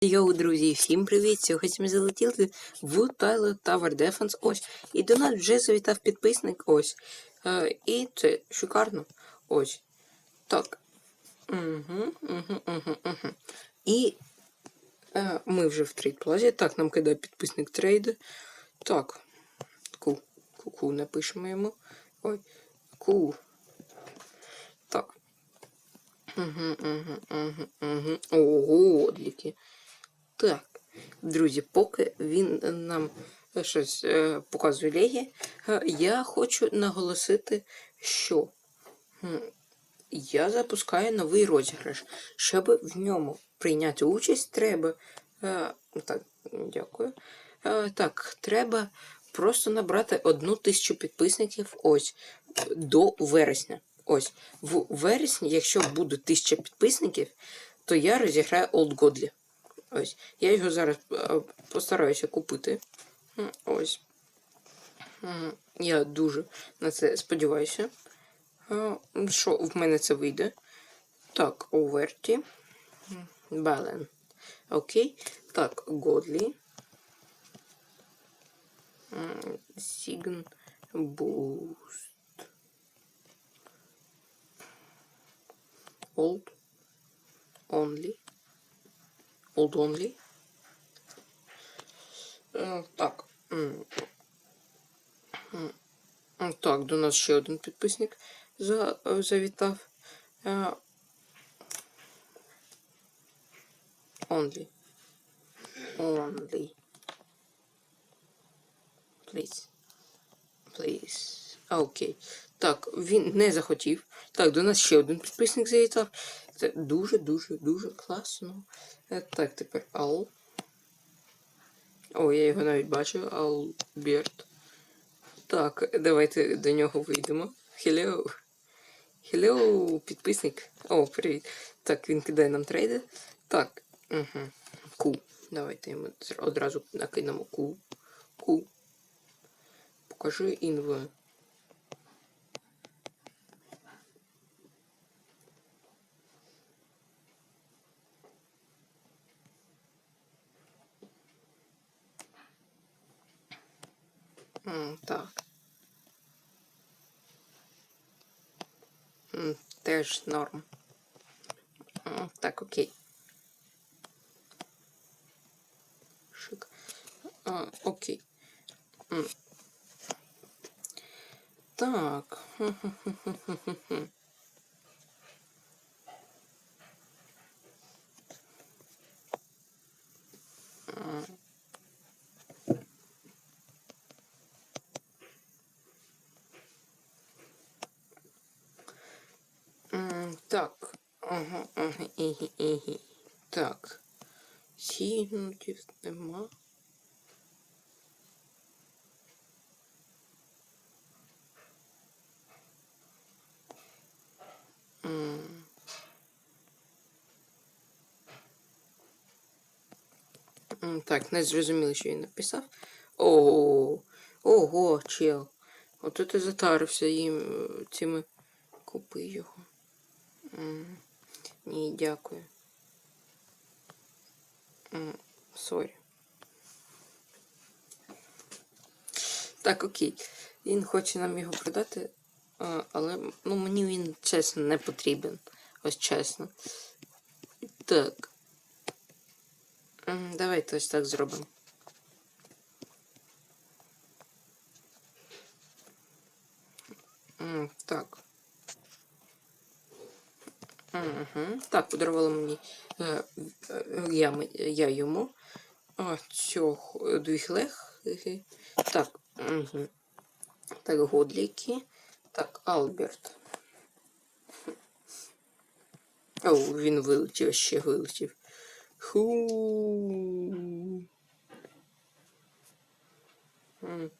Йоу, друзі, всім привіт! Сьогодні ми залетіли в Tyler Tower Defense. Ось. І до нас вже завітав підписник. Ось. Е, і це шикарно. Ось. Так. Угу, угу, угу, угу. І е, ми вже в трейд плазі. Так, нам кидає підписник трейди. Так. Ку. Ку-ку напишемо йому. Ой. Ку. Так. Угу, угу, угу, угу. Ого, одліки. Так, друзі, поки він нам щось е, показує Легі, е, я хочу наголосити, що я запускаю новий розіграш. Щоб в ньому прийняти участь, треба. Е, так, дякую. Так, треба просто набрати одну тисячу підписників ось до вересня. Ось, в вересні, якщо буде тисяча підписників, то я розіграю Old Godly. Ось. Я його зараз е, постараюся купити. Ось. Я дуже на це сподіваюся. Е, Що в мене це вийде? Так, Оверті. Бален. Окей. Так, Годлі. Сігн Буст. Old. Only. Old Only. Е, Так. Так, до нас ще один підписник е, завітав. Е, Only. Only. Please. Please. А, Окей. Так, він не захотів. Так, до нас ще один підписник завітав. Це дуже-дуже дуже класно. Е, Так, тепер Ал. О, я його навіть бачу. Алберт. Так, давайте до нього вийдемо. Hello. Hello, підписник. О, привіт. Так, він кидає нам трейди. Так. Угу. Ку. Давайте йому одразу накинемо ку. Ку. Покажи інве. Теж норм. Так, окей. Шик. А, окей. Так. Так. Ага, ага. Так. Сігнутів нема. Так, не зрозуміло, що він написав. Ого, ого, чел. Ото ти затарився їм е, цими. Купи його. Ні, дякую. Сорі. Так, окей. Він хоче нам його продати, але ну, мені він чесно не потрібен. Ось чесно. Так. Давайте ось так зробимо. Так. Угу. Так, подарувала мені е, е, я, я йому. Цього двох лег. Так. Угу. Так, годліки. Так, Алберт. О, він вилетів, ще вилетів. Ху. М.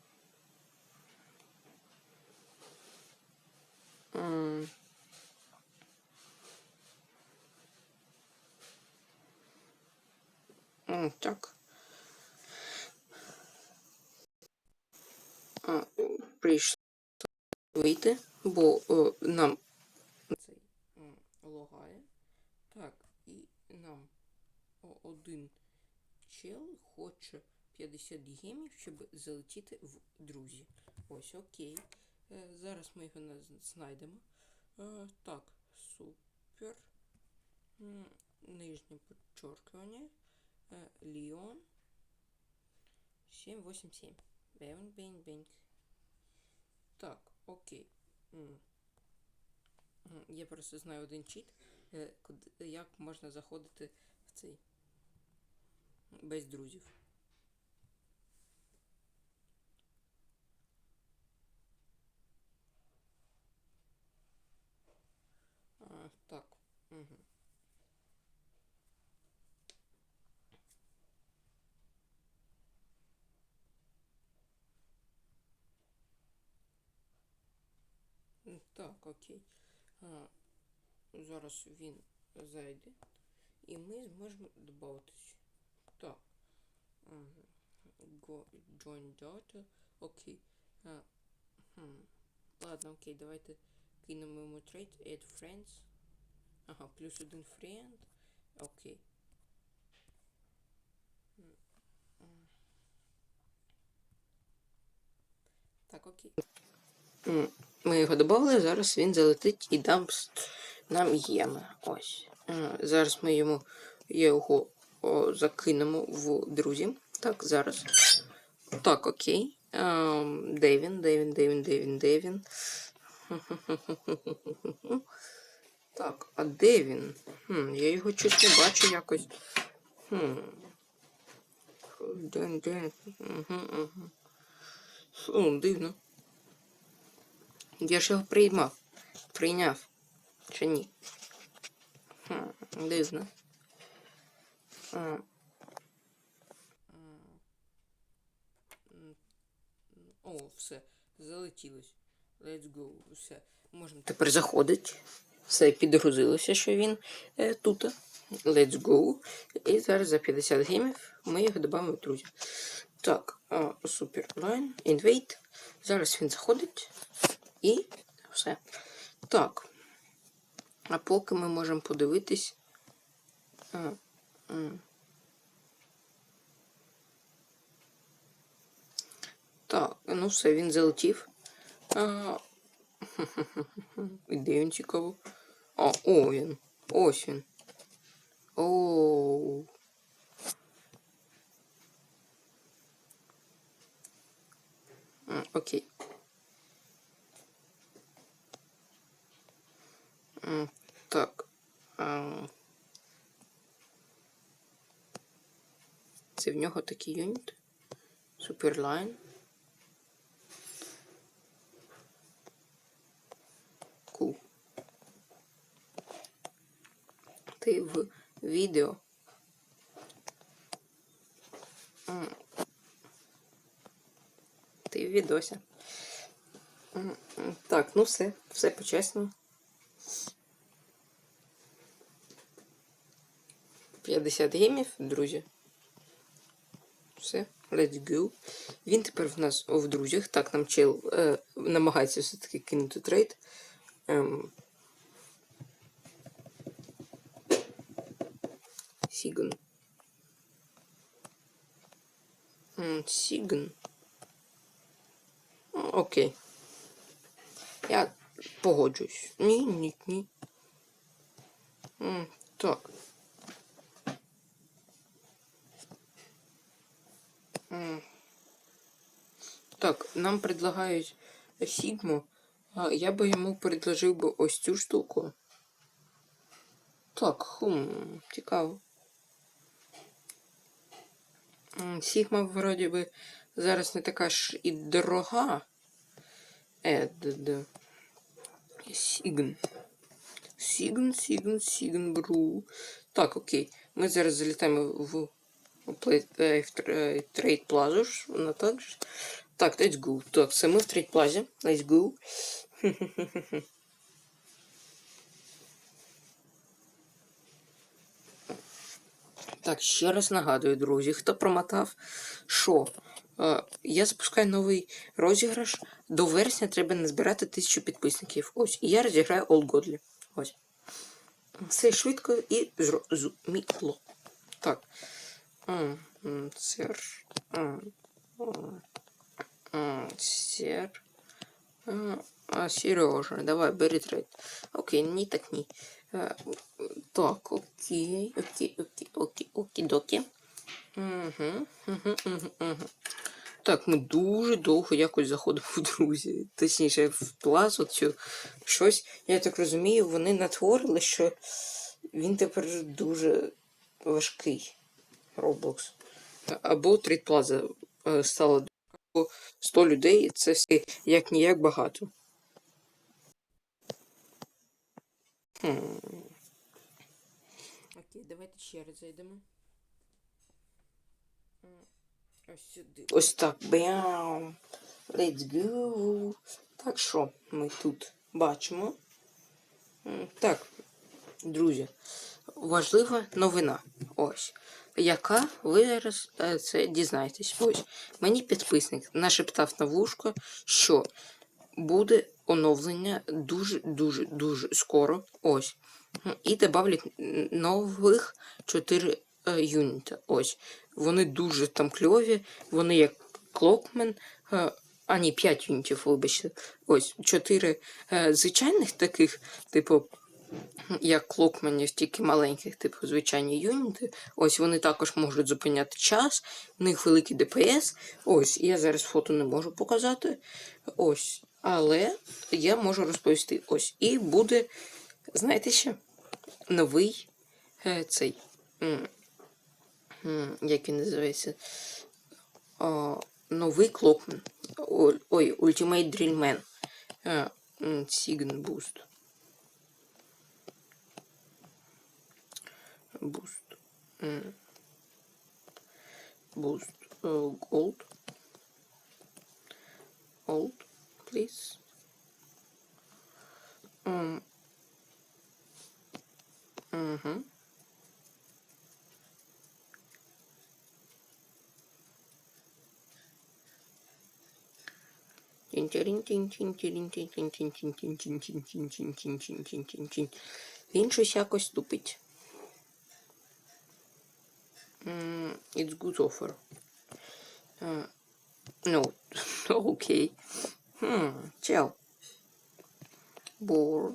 М. М, Так. А, прийшло вийти, бо е, нам цей м, логає. Так, і нам о- один чел хоче 50 гемів, щоб залетіти в друзі. Ось, окей. Е, зараз ми його знайдемо. Е, так, супер. Нижнє підчоркування. Ліон. 787. Бенг, бенг, бенг. Так, окей. Я просто знаю один чіт, е, як можна заходити в цей. Без друзів. А, так. Угу. Так, окей. А, зараз він зайде. І ми зможемо додатись. Так. Go, join data. Окей. А, хм. Ладно, окей, давайте кинемо йому трейд. Add friends. Ага, плюс один friend. Окей. Так, окей. М, Ми його додали, зараз він залетить і дасть нам єми. Ось. Е, Зараз ми йому його о, закинемо в друзі. Так, зараз. Так, окей. Ем, де він, де він, де він, де він, де він. Так, а де він? Хм, я його щось не бачу якось. Хм. Де, він, де? Угу, угу. Фу, дивно. Я ж його приймав. Прийняв. Чи ні? Хм, дивно. А. М. М. О, все. Залетілось. Let's go. Все. Можемо тепер заходить. Все підгрузилося, що він е, тут. Let's go. І зараз за 50 гемів ми його додамо в друзі. Так, супер лайн. Invade. Зараз він заходить. І все. Так. А поки ми можемо подивитись. Так, ну все, він залетів. І він цікаво? А, о, він. Ось він. Оу. Окей. Так. Це в нього такий юніт. Суперлайн. Кул. Ти в відео. Ти в м, Так, ну все, все по-чесному. 50 геймів, друзі. Все, let's go. Він тепер в нас в друзях. Так, нам чел е, намагається все-таки кинути трейд. Ем. Сіган. Сіган. Окей. Я погоджуюсь. Ні, ні, ні. Так. Так, нам предлагають Сігму. Я би йому предложив би ось цю штуку. Так, хм, цікаво. Сігма, вроді би, зараз не така ж і дорога. Е, д, д. Сігн. Сігн, Сігн, Сігн, бру. Так, окей. Ми зараз залітаємо в Плазу ж, вона так же. Так, let's go. Так, це ми в трейд плазі. Let's go. Так, ще раз нагадую, друзі, хто промотав, що е, я запускаю новий розіграш. До вересня треба назбирати тисячу підписників. Ось, і я розіграю Godly. Ось. Все швидко і зрозуміло. Так. М, Сер. А, Сережа, давай, бери трейд. Окей, ні, так ні. Е, Так, окей, окей, окей, окей, окей, доки. Угу, угу, угу. Так, ми дуже довго якось заходимо в друзі. Точніше, в плазу цю щось. Я так розумію, вони натворили, що він тепер дуже важкий. Roblox. Або Трейд Плаза стала або 100 людей, це все як ніяк багато. Хм. Окей, давайте ще раз зайдемо. Ось сюди. Ось так. Бям. Let's go. Так що ми тут бачимо? Так, друзі, важлива новина. Ось. Яка ви е, це дізнаєтесь? Ось. Мені підписник нашептав на вушко, що буде оновлення дуже-дуже дуже скоро. Ось. І добавлять нових 4 е, юніта. Ось. Вони дуже там кльові, вони як Клокмен. Е, а ні, 5 юнітів, вибачте. Ось, 4 е, звичайних таких, типу, як клокменів, тільки маленьких, типу звичайні юніти. Ось вони також можуть зупиняти час, в них великий ДПС. Ось, я зараз фото не можу показати. Ось. Але я можу розповісти. Ось. І буде, знаєте що? Новий е, цей. Як він називається? О, новий клокмен. Ой, Ultimate Drillman. Е, Sign Boost. Boost. Boost. Uh, gold. Gold, please. Um. Mm-hmm. Він щось якось тупить. It's good offer. Uh, no, okay. Hmm, chill. Bore.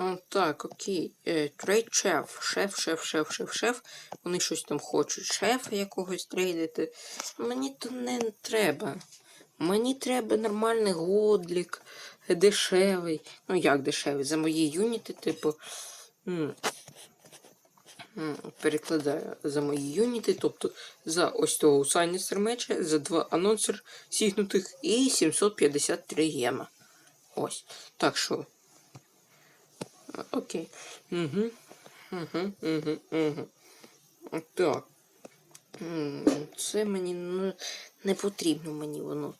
А, так, окей. Трейд шеф. Шеф, шеф, шеф, шеф, шеф. Вони щось там хочуть шефа якогось трейдити. Мені то не треба. Мені треба нормальний годлік, дешевий. Ну як дешевий? За мої юніти, типу. Перекладаю за мої юніти, тобто за ось того сайністер меча, за два анонсер сігнутих і 753 гема. Ось. Так що. Окей. Угу. Угу, угу, угу. Так. Це мені ну, не потрібно мені воно.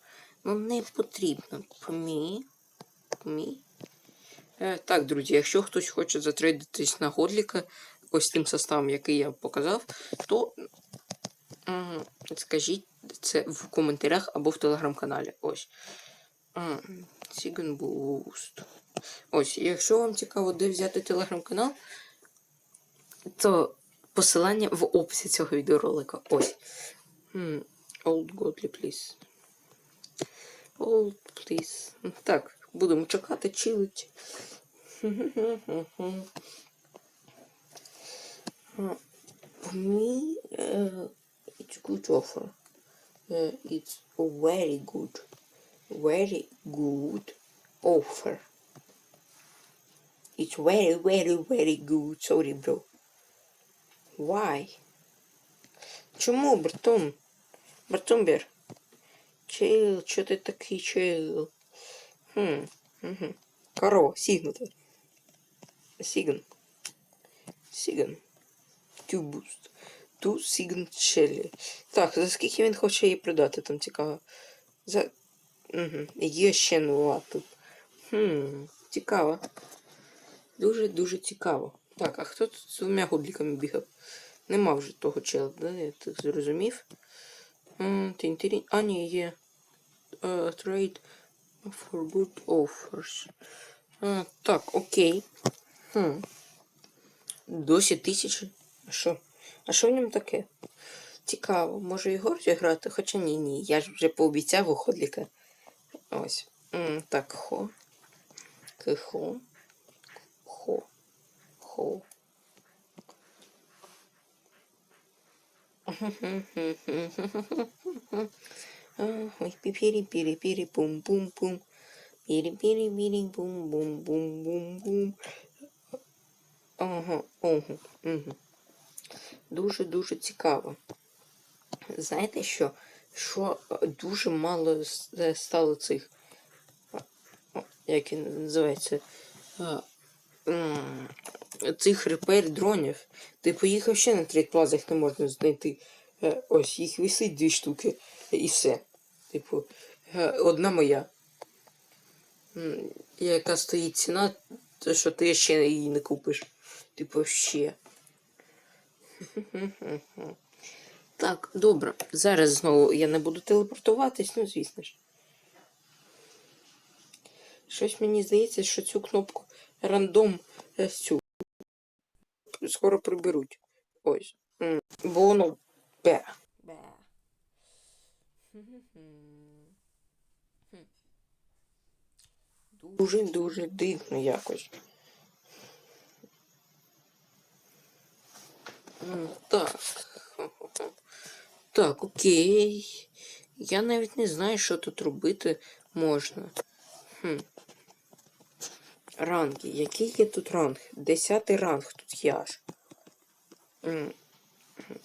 Ну не потрібно. Помі. Помі. Е, так, друзі, якщо хтось хоче затрейдитись на Годліка ось тим составом, який я показав, то скажіть це в коментарях або в телеграм-каналі. Ось. Сіген Boost. Ось, якщо вам цікаво, де взяти телеграм-канал, то посилання в описі цього відеоролика. Ось. Old Godly, please. Old, please. Так, будемо чекати, чилить. For me, uh, it's. Uh, a very good, very good offer. It's very, very, very good. Sorry, bro. Why? Чому, братун? Братумбер? Чил, чо ти такий чил? Хм, угу. Коро, сігнуто. Сігн. Сігн. Тю буст. Ту сігн челі. Так, за скільки він хоче її продати, там цікаво. За. Угу. Є ще нула тут. Хм, цікаво. Дуже-дуже цікаво. Так, а хто тут з двома губліками бігав? Нема вже того чела, да? Я так зрозумів. Тінь-тінь. А, ні, є. Е, Trade for good offers. Так, окей. Хм. Досі тисячі. А що? А що в ньому таке? Цікаво, може Ігор зіграти? Хоча ні, ні. Я ж вже пообіцяв у Ходліка. Ось. М, так, хо. Кихо. Хо. Хо. Ой, пипири пири пири пум пум пум пири пири пири пум бум бум бум бум Ага, ого, угу. Дуже-дуже цікаво. Знаєте що? Що е, дуже мало е, стало цих. Як він називається? Цих репер дронів. Ти поїхав ще на трейдплаза, їх не можна знайти. Е, Ось їх висить дві штуки і все. Типу, е, одна моя. Яка стоїть ціна, то що ти ще її не купиш. Типу, ще. Так, добре. Зараз знову я не буду телепортуватись, ну звісно ж. Щось мені здається, що цю кнопку рандом е, цю скоро приберуть. Ось. Бо воно бе. Бе. Дуже-дуже дивно якось. Так. Так, окей. Я навіть не знаю, що тут робити можна. Хм. Ранги. Який є тут ранг? Десятий ранг тут аж. М,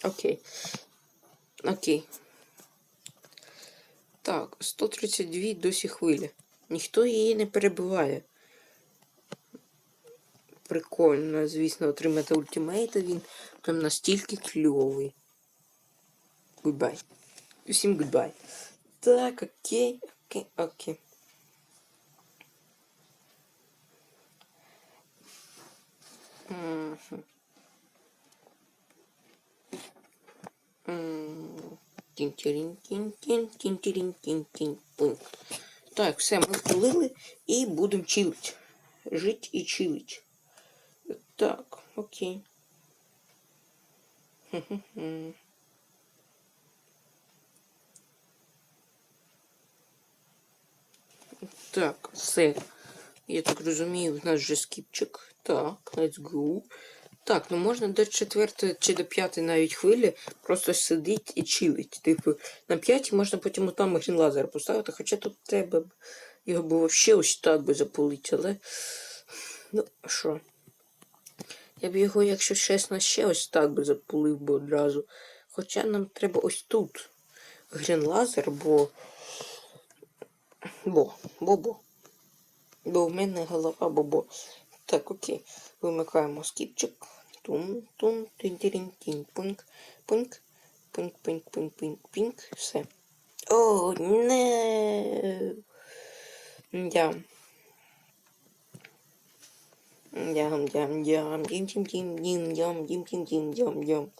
Окей. Окей. Так, 132 досі хвилі. Ніхто її не перебиває. Прикольно, звісно, отримати ультимейта він прям настільки кльовий. Гудбай. Усім гудбай. Так, окей, окей, окей. Мгм. М, тін-тірін-тін-тін, тін-тірін-тін-тін-пун. Так, все, ми втулили і будемо чилить. Жить і чилить. Так, окей. Так, все. Я так розумію, в нас вже скіпчик. Так, let's go. Так, ну можна до четвертої чи до п'ятої навіть хвилі просто сидить і чилить. Типу, на п'ятій можна потім там грінлазер поставити, хоча тут треба його було ще ось так би запулити, але. Ну, що? Я б його, якщо чесно, ще ось так би запулив би одразу. Хоча нам треба ось тут грінлазер, бо. Бо, бо-бо. Бо в мене голова бобо. Так, окей. Вимикаємо скіпчик. Тун, тун, тин тин пунк, пунк, пунк, пунк, пунк, пунк, пінк. Все. О, не. Дям. Дям, дям, дям, дім, дім, дім, дім, дям, дім, дім, дім, дям, дям.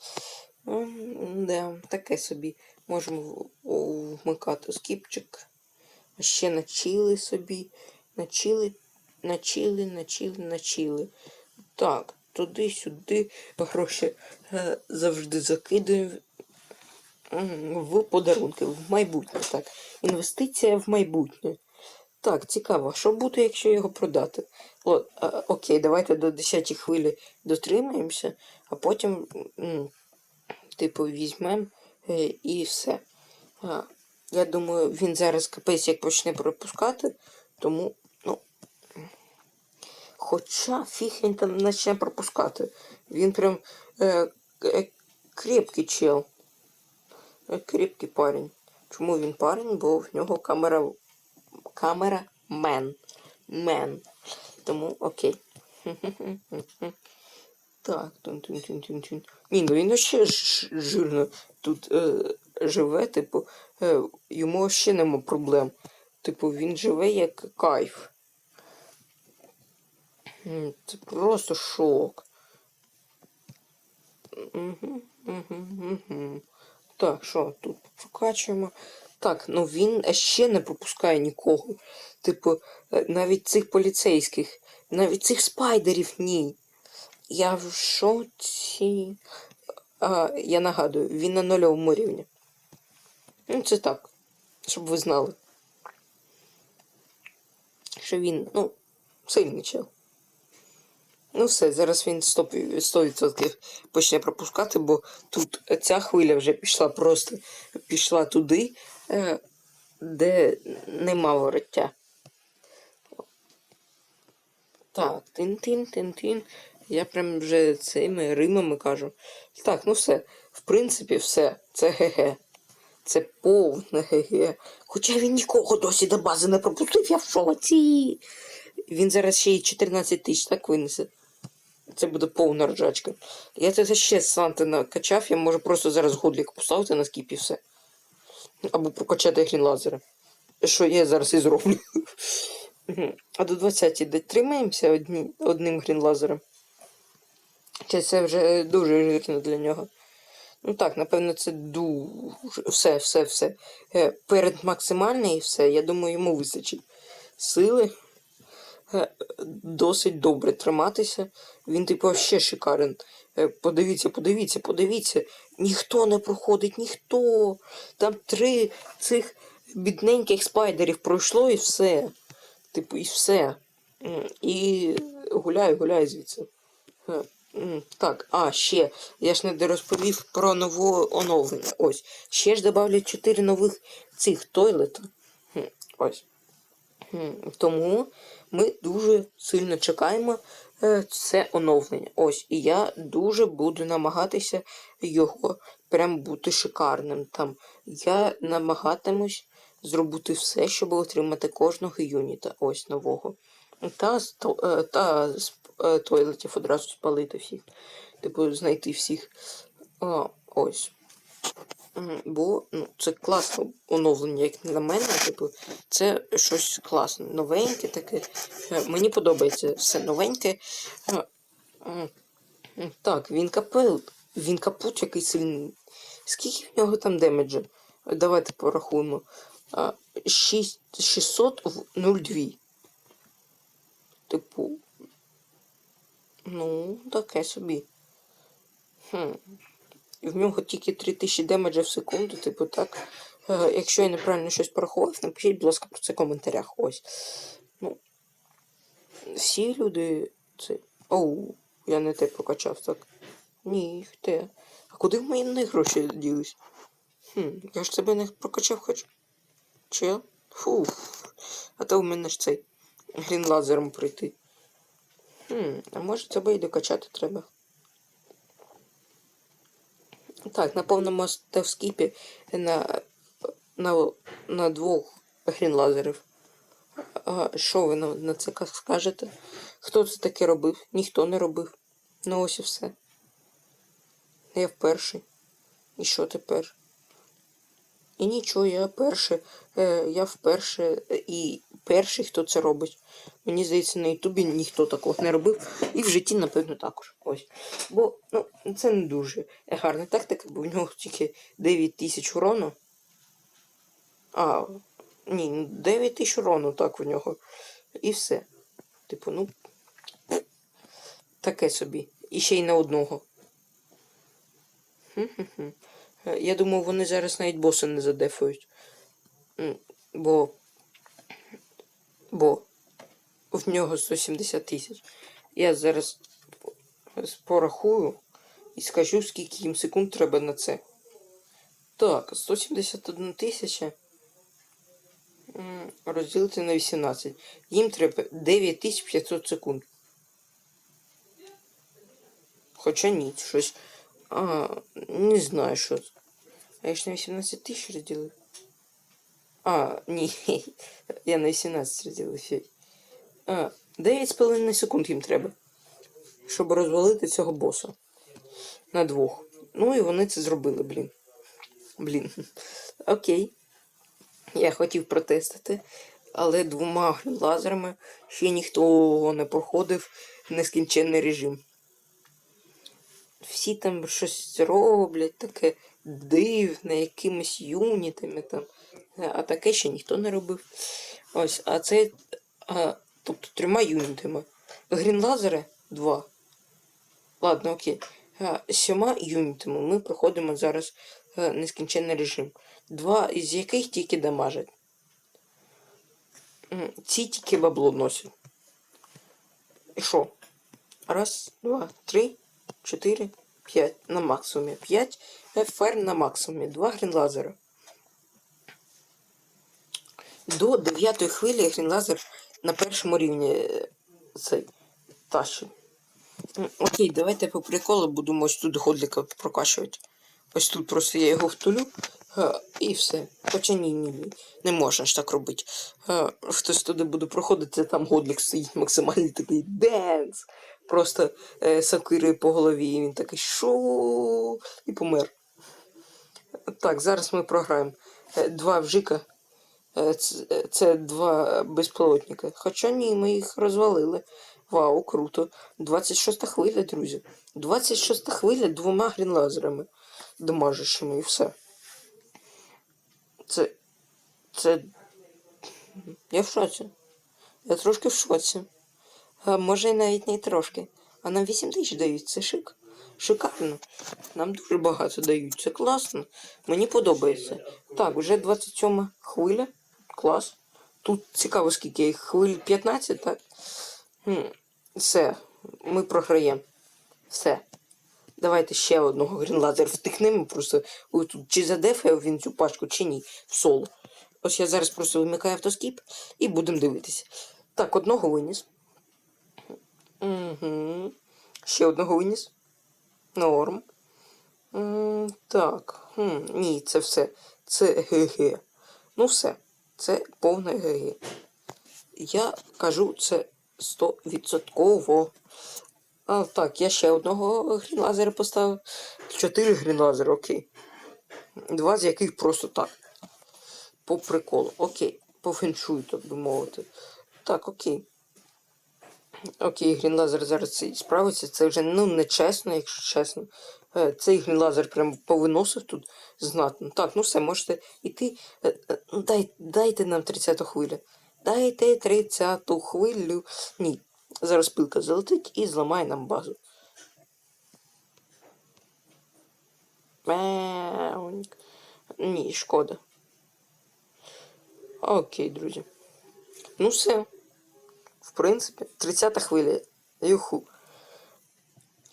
Да, таке собі. Можемо вмикати скіпчик. А ще начили собі. Начили, начили, начили, начили. Так, туди-сюди гроші е, завжди закидаю в подарунки, в майбутнє. Так. Інвестиція в майбутнє. Так, цікаво, що буде, якщо його продати? О, а, окей, давайте до 10 хвилі дотримаємося, а потім, м, типу, візьмемо е, і все. А, я думаю, він зараз капець як почне пропускати, тому. Хоча фіг він там почне пропускати. Він прям е, е, крепкий чел. Е, крепкий парень. Чому він парень? Бо в нього камера. Камера мен. Мен. Тому окей. Так, тун тун тун тун тун Ні, ну він ще жирно тут е, живе, типу, е, йому ще нема проблем. Типу, він живе як кайф. Це просто шок. Так, що тут прокачуємо? Так, ну він ще не пропускає нікого. Типу, е, навіть цих поліцейських, навіть цих спайдерів ні. Я в шоці. А, я нагадую, він на нульовому рівні. Ну, це так, щоб ви знали. Що він, ну, сильний чел. Ну все, зараз він 100%, 100% почне пропускати, бо тут ця хвиля вже пішла просто пішла туди, е, де нема вороття. Так, тин-тин-тин-тин. Я прям вже цими римами кажу. Так, ну все. В принципі, все. Це ГГ. Це повне ГГ. Хоча він нікого досі до бази не пропустив, я в шоці. Він зараз ще й 14 тисяч так винесе. Це буде повна ржачка. Я це ще Санти накачав, я можу просто зараз годлік поставити на скіп і все. Або прокачати грін лазера. Що я зараз і зроблю. А до 20 дотримаємося одні, одним грін лазером. Чи це вже дуже жирно для нього? Ну так, напевно, це дуже. Все, все, все. Е, Перед максимальний і все, я думаю, йому вистачить сили. Е, Досить добре триматися. Він, типу, ще шикарен. Е, Подивіться, подивіться, подивіться. Ніхто не проходить, ніхто. Там три цих бідненьких спайдерів пройшло і все. Типу, і все. І гуляй, гуляй звідси. Е, Так, а, ще. Я ж не дорозповів про нове оновлення. Ось. Ще ж добавлять 4 нових цих тойлета. Ось. Тому ми дуже сильно чекаємо е, це оновлення. Ось. І я дуже буду намагатися його прям бути шикарним. Там. Я намагатимусь зробити все, щоб отримати кожного юніта. Ось нового. Та, е, та з е, тойлетів одразу спалити всіх. Типу, знайти всіх. Ось. Бо ну, це класне оновлення, як на мене. Типу, це щось класне, новеньке таке. Е, Мені подобається все новеньке. Е, Так, він капел. Він капут який сильний. Скільки в нього там демеджа? Давайте порахуємо. А, 6, 600 в 0,2. Типу. Ну, таке собі. Хм. І в нього тільки 3000 демеджа в секунду, типу так. Е, якщо я неправильно щось порахував, напишіть, будь ласка, про це в коментарях. Ось. Ну. Всі люди. Це. Оу, я не те прокачав, так. Ні, те. А куди в мої гроші ділись? Хм, я ж тебе не прокачав хоч. Че? Фу. А то в мене ж цей грін лазером пройти. Хм, а може тебе і докачати треба. Так, на повному стевскіпі на, на, на двох грін лазерів. А що ви на, на це скажете? Хто це таке робив? Ніхто не робив. Ну ось і все. Я вперше. І що тепер? І нічого, я перший, е, я вперше і перший, хто це робить. Мені здається, на Ютубі ніхто такого не робив. І в житті, напевно, також. Ось. Бо ну, це не дуже гарна тактика, бо в нього тільки 9 тисяч урону. А, ні, 9 тисяч урону так в нього. І все. Типу, ну. Таке собі. І ще й на одного. Хм-хм-хм. Е, Я думаю, вони зараз навіть боса не задефають. М, Бо. Бо в нього 170 тисяч. Я зараз порахую і скажу, скільки їм секунд треба на це. Так, 171 тисяча. Розділити на 18. Їм треба 9500 секунд. Хоча ні, щось. А, не знаю, що. А я ж на 18 тисяч розділив. А, ні. Я на 18 розділив. фей. А, 9,5 секунд їм треба. Щоб розвалити цього боса. На двох. Ну і вони це зробили, блін. Блін. Окей. Я хотів протестити, але двома лазерами ще ніхто не проходив нескінченний режим. Всі там щось роблять, таке дивне, якимись юнітами там. А таке ще ніхто не робив. Ось, а це. А, тобто трьома юнітами. Грін лазери два. Ладно, окей. е, сьома юнітами ми проходимо зараз е, нескінченний режим. Два із яких тільки дамажать. Ці тільки бабло носять. І що? Раз, два, три, чотири, п'ять на максимумі. П'ять фер на максимумі. Два грінлазера. До дев'ятої хвилі грінлазер на першому рівні е, цей. М, Окей, давайте по приколу будемо ось тут годліка прокачувати. Ось тут просто я його втулю. е, І все. Хоча ні, ні, ні. Не можна ж так робити. Е, Хтось туди буде проходити, там годлік стоїть максимальний такий денс. Просто е, сокирою по голові. І він такий шо і помер. Так, зараз ми програємо. Два вжика. Е, Це, е, два безпілотника. Хоча ні, ми їх розвалили. Вау, круто. 26 хвиля, друзі. 26 хвиля двома грінлазерами дамажащими і все. Це. Це. Я в шоці. Я трошки в шоці. А може і навіть не трошки. А нам 8 тисяч дають, це шик. Шикарно. Нам дуже багато дають. Це класно. Мені подобається. Так, вже 27 хвиля. Клас. Тут цікаво, скільки їх хвиль 15, так? Хм. Все. Ми програємо. Все. Давайте ще одного грінлазер втикнемо. Просто ой, тут чи задефає він цю пачку, чи ні. В соло. Ось я зараз просто вимикаю автоскіп і будемо дивитися. Так, одного виніс. Угу. Ще одного виніс. Норм. Так. Хм, ні, це все. Це ГГ. Ну все. Це повне ГГ. Я кажу це стовідсотково. А, так, я ще одного грінлазера поставив. Чотири грінлазери, окей. Два з яких просто так. По приколу. Окей. По феншую, так би мовити. Так, окей. Окей, грінлазер зараз справиться. Це вже ну нечесно, якщо чесно. Е, Цей грінлазер прям повиносив тут знатно. Так, ну все, можете йти. Е, е, ну, Дай, дайте нам 30-ту хвилю. Дайте 30-ту хвилю. Ні. Зараз пилка залетить і зламає нам базу. Мяуньк. Ні, шкода. Окей, друзі. Ну все. В принципі, 30 хвиля. Юху.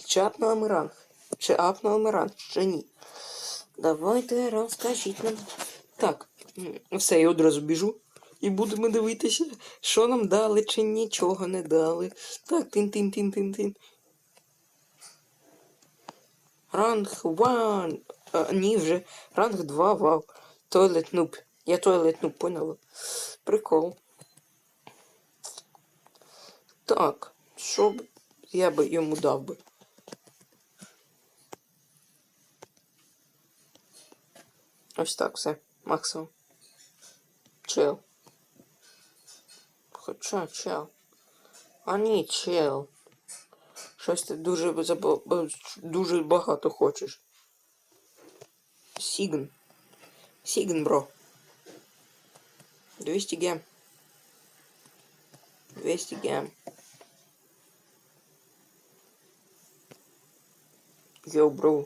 Чи апнули ми ранг? Чи ми ранг? Чи ні? Давайте розкажіть нам. Так, все, я одразу біжу. І будемо дивитися, що нам дали, чи нічого не дали. Так, тин-тин-тин-тин-тин. Ранг 1. А, ні, вже ранг 2, вау. Тойлет нуб. Я тойлет нуб, поняла? Прикол. Так, що б я би йому дав би? Ось так все. Максимум. Чел. Хоча чел. А ні, чел. Щось ти дуже, забо- б- дуже багато хочеш. Сігн. Сігн, бро. 200 гем. 200 гем. Йоу, бро.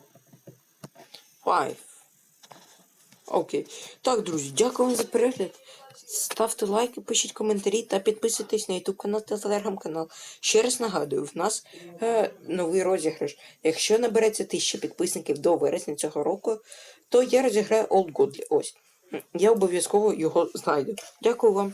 Five. Окей. Так, друзі, дякую вам за перегляд. Ставте лайки, пишіть коментарі та підписуйтесь на YouTube канал та телеграм-канал. Ще раз нагадую, в нас е, новий розіграш. Якщо набереться 1000 підписників до вересня цього року, то я розіграю Old Godly. Ось. Я обов'язково його знайду. Дякую вам.